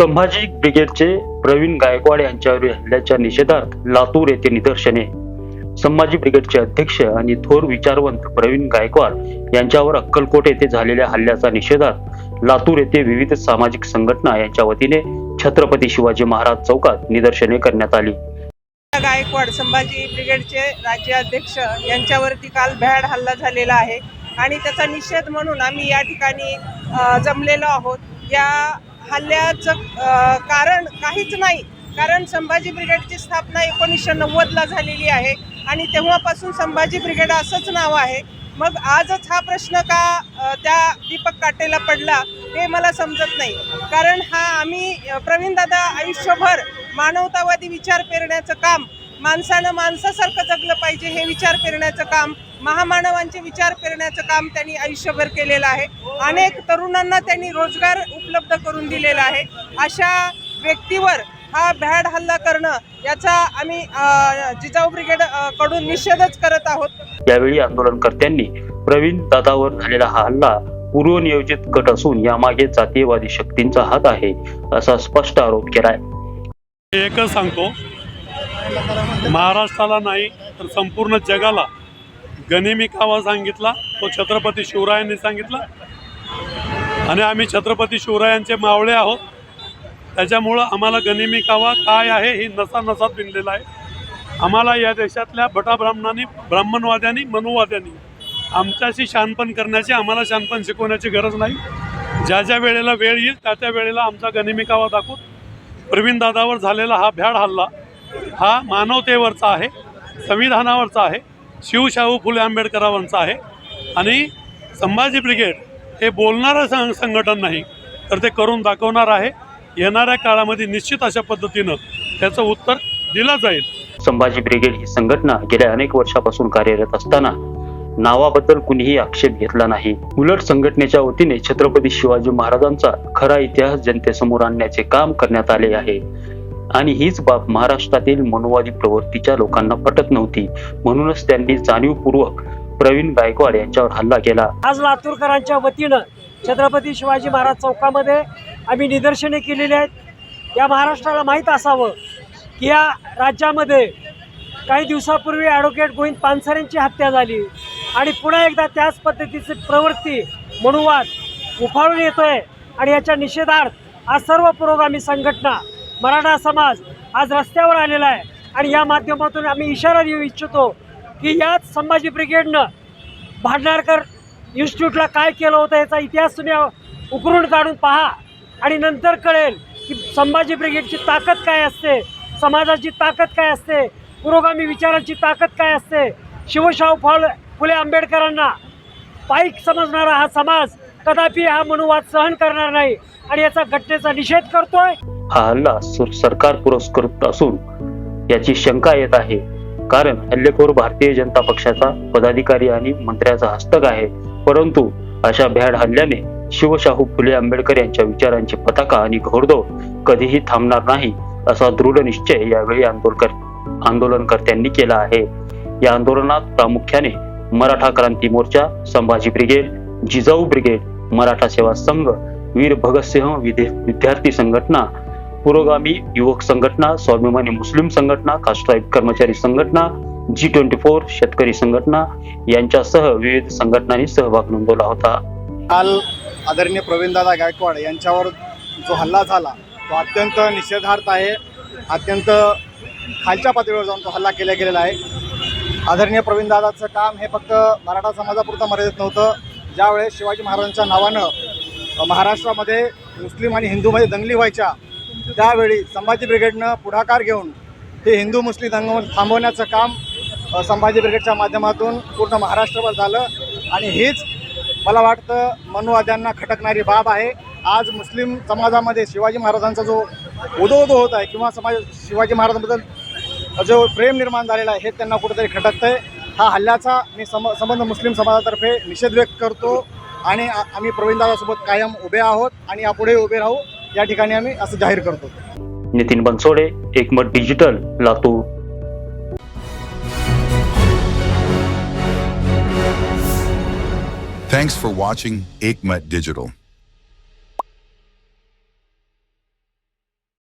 संभाजी ब्रिगेडचे प्रवीण गायकवाड यांच्यावरील हल्ल्याच्या निषेधार्थ लातूर येथे निदर्शने. संभाजी ब्रिगेडचे अध्यक्ष आणि थोर विचारवंत प्रवीण गायकवाड यांच्यावर अक्कलकोट येथे झालेल्या हल्ल्याचा निषेधार्थ लातूर येथे विविध सामाजिक संघटना यांच्या वतीने छत्रपती शिवाजी महाराज चौकात निदर्शने करण्यात आली. गायकवाड संभाजी ब्रिगेडचे राज्य अध्यक्ष यांच्यावरती काल भ्याड हल्ला झालेला आहे. आणि त्याचा निषेध म्हणून आम्ही या ठिकाणी जमलेलो आहोत. या हल्ल्याचं कारण काहीच नाही. कारण संभाजी ब्रिगेडची स्थापना एकोणीसशे नव्वदला झालेली आहे आणि तेव्हापासून संभाजी ब्रिगेड असंच नाव आहे. मग आजच हा प्रश्न का त्या दीपक काटेला पडला हे मला समजत नाही. कारण हा आम्ही प्रवीणदादा आयुष्यभर मानवतावादी विचार पेरण्याचं काम माणसानं माणसासारखं जगलं पाहिजे हे विचार पेरण्याचं काम महामानवांचे विचार पेरण्याचं काम त्यांनी आयुष्यभर केलेलं आहे. अनेक तरुणांना त्यांनी रोजगार उपलब्ध करून दिलेला आहे. अशा व्यक्तीवर हा भ्याड हल्ला करणं याचा आम्ही अ, जिजाऊ ब्रिगेडकडून निषेधच करत आहोत. यावेळी आंदोलनकर्त्यांनी प्रवीण दादावर झालेला हा हल्ला पूर्वनियोजित कट असून यामागे जातीयवादी शक्तींचा हात आहे असा स्पष्ट आरोप केलाय. एकच सांगतो महाराष्ट्राला नाही तर संपूर्ण जगाला गनिमी कावा सांगितला तो छत्रपती शिवरायांनी सांगितला आणि आम्ही छत्रपती शिवरायांचे मावळे आहोत. त्याच्यामुळं आम्हाला गनिमी कावा काय आहे ही नसा नसात बिनलेला आहे. आम्हाला या देशातल्या भटाब्राह्मणांनी ब्राह्मणवाद्यांनी मनुवाद्यांनी आमच्याशी शानपण करण्याची आम्हाला शानपण शिकवण्याची गरज नाही. ज्या ज्या वेळेला वेळ येईल त्या त्या वेळेला आमचा गनिमिकावा दाखवून प्रवीणदादावर प्रवीण दादावर झालेला हा भ्याड हल्ला हा मानवतेवरचा आहे संविधानावरचा आहे शिवशाहू फुले आंबेडकरांचा आहे. आणि संभाजी ब्रिगेड हे बोलणारं सं संघटन नाही तर ते करून दाखवणार आहे. येणाऱ्या काळामध्ये निश्चित अशा पद्धतीनं त्याचं उत्तर दिलं जाईल. संभाजी ब्रिगेड ही संघटना गेल्या अनेक वर्षापासून कार्यरत असताना नावाबद्दल कुणीही आक्षेप घेतला नाही. उलट संघटनेच्या वतीने छत्रपती शिवाजी महाराजांचा खरा इतिहास जनतेसमोर आणण्याचे काम करण्यात आले आहे. आणि हीच बाब महाराष्ट्रातील मनोवादी प्रवृत्तीच्या लोकांना पटत नव्हती. म्हणूनच त्यांनी जाणीवपूर्वक प्रवीण गायकवाड यांच्यावर हल्ला केला. आज लातूरकरांच्या वतीनं छत्रपती शिवाजी महाराज चौकामध्ये आम्ही निदर्शने केलेली आहेत. या महाराष्ट्राला माहीत असावं की या राज्यामध्ये काही दिवसापूर्वी ॲडव्होकेट गोविंद पानसरेंची हत्या झाली आणि पुन्हा एकदा त्याच पद्धतीची प्रवृत्ती मनुवाद उफाळून येतोय आणि याच्या निषेधार्थ आज सर्व पुरोगामी संघटना मराठा समाज आज रस्त्यावर आलेला आहे आणि या माध्यमातून आम्ही इशारा देऊ इच्छितो की याच संभाजी ब्रिगेडनं भांडारकर इन्स्टिट्यूटला काय केलं होतं याचा इतिहास तुम्ही उकरून काढून पहा. आणि नंतर कळेल की संभाजी ब्रिगेडची ताकद काय असते समाजाची ताकद काय असते पुरोगामी विचारांची ताकद काय असते शिवशाहू फाळ फुले आंबेडकरांना पाईक समजणारा हा समाज कदापि हा मनुवाद सहन करणार नाही आणि याचा घटनेचा निषेध करतोय. हा हल्ला सरकार पुरस्कृत असून याची शंका येत आहे. कारण हल्लेखोर भारतीय जनता पक्षाचा पदाधिकारी आणि मंत्र्याचा हस्तक आहे. परंतु अशा भ्याड हल्ल्याने शिवशाहू फुले आंबेडकर यांच्या विचारांची पताका आणि घोडदौड कधीही थांबणार नाही असा दृढ निश्चय यावेळी आंदोलकर आंदोलनकर्त्यांनी केला आहे. या आंदोलनात प्रामुख्याने मराठा क्रांती मोर्चा संभाजी ब्रिगेड जिजाऊ ब्रिगेड मराठा सेवा संघ वीर भगतसिंह विद्यार्थी संघटना पुरोगामी युवक संघटना स्वाभिमानी मुस्लिम संघटना कास्ट्राईब कर्मचारी संघटना जी ट्वेंटी फोर शेतकरी संघटना यांच्यासह विविध संघटनांनी सहभाग नोंदवला होता. काल आदरणीय प्रवीणदादा गायकवाड यांच्यावर जो हल्ला झाला तो अत्यंत निषेधार्थ आहे. अत्यंत खालच्या पातळीवर जाऊन तो हल्ला केला गेलेला आहे. आदरणीय प्रवीणदादाचं काम हे फक्त मराठा समाजापुरतं मर्यादित नव्हतं. ज्यावेळेस शिवाजी महाराजांच्या नावानं महाराष्ट्रामध्ये मुस्लिम आणि हिंदूमध्ये दंगली व्हायच्या त्यावेळी संभाजी ब्रिगेडनं पुढाकार घेऊन हे हिंदू मुस्लिम दंग थांबवण्याचं काम संभाजी ब्रिगेडच्या माध्यमातून पूर्ण महाराष्ट्रभर झालं. आणि हीच मला वाटतं मनुवाद्यांना खटकणारी बाब आहे. आज मुस्लिम समाजामध्ये शिवाजी महाराजांचा जो उदो उदो होत आहे किंवा समाज शिवाजी महाराजांबद्दल जो प्रेम निर्माण झालेला आहे हे त्यांना कुठेतरी खटकतं आहे हा हल्ल्याचा मी सम संबंध मुस्लिम समाजातर्फे निषेध व्यक्त करतो. आणि आम्ही प्रवीणदादासोबत कायम उभे आहोत आणि यापुढे उभे राहू. या ठिकाणी आम्ही असं जाहीर करतो Nitin Bansode Ekmat digital Latur Thanks for watching Aikmat Digital.